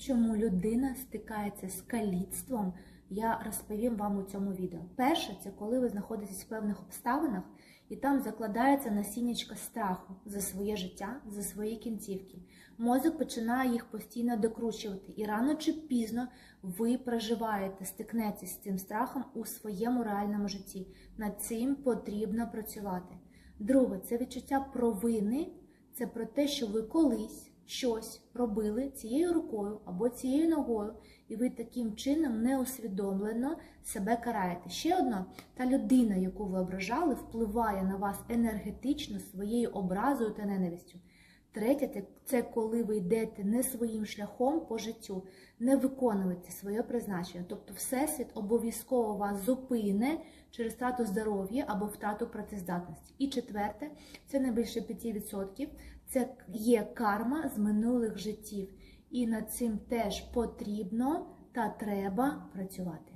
чому людина стикається з каліцтвом, я розповім вам у цьому відео. Перше, це коли ви знаходитесь в певних обставинах, і там закладається насіннячка страху за своє життя, за свої кінцівки. Мозок починає їх постійно докручувати, і рано чи пізно ви проживаєте, стикнетеся з цим страхом у своєму реальному житті. Над цим потрібно працювати. Друге, це відчуття провини, це про те, що ви колись щось робили цією рукою або цією ногою, і ви таким чином неосвідомлено себе караєте. Ще одна, та людина, яку ви ображали, впливає на вас енергетично своєю образою та ненавистю. Третє, це- коли ви йдете не своїм шляхом по життю, не виконуєте своє призначення. Тобто, Всесвіт обов'язково вас зупине через втрату здоров'я або втрату працездатності. І четверте, це не більше 5%, це є карма з минулих життів. І над цим теж потрібно та треба працювати.